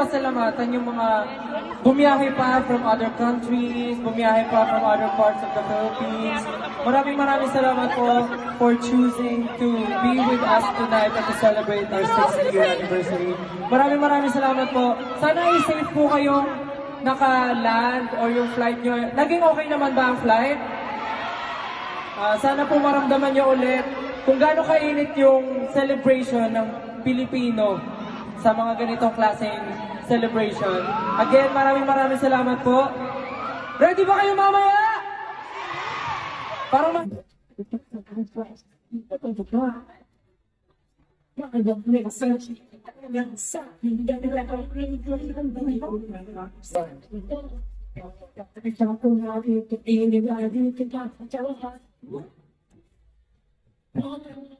pasalamatan yung mga bumiyahe pa from other countries, bumiyahe pa from other parts of the Philippines. Maraming maraming salamat po for choosing to be with us tonight and to celebrate our 6th year anniversary. Maraming maraming salamat po. Sana ay safe po kayong naka-land or yung flight nyo. Naging okay naman ba ang flight? Ah, sana po maramdaman nyo ulit kung gaano kainit yung celebration ng Pilipino sa mga ganitong klaseng celebration. Again, maraming maraming salamat po. Ready ba kayo mamaya? Para ma- Thank you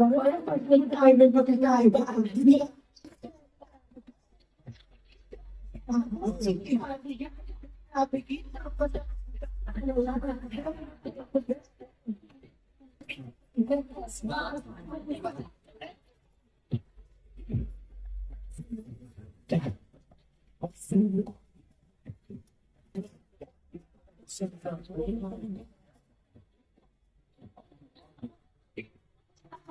Pero pag tayo may magkakaiba. Thank you.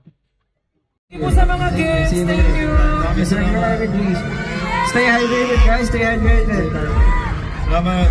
po sa mga guests. Thank you. Mr. Eric, please. Stay hydrated, guys. Stay hydrated. Salamat.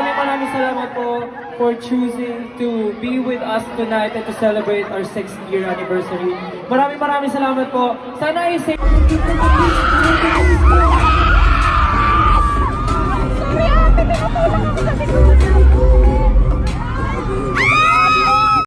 maraming salamat po for choosing to be with us tonight and to celebrate our 6th year anniversary. Maraming maraming salamat po. Sana ay safe.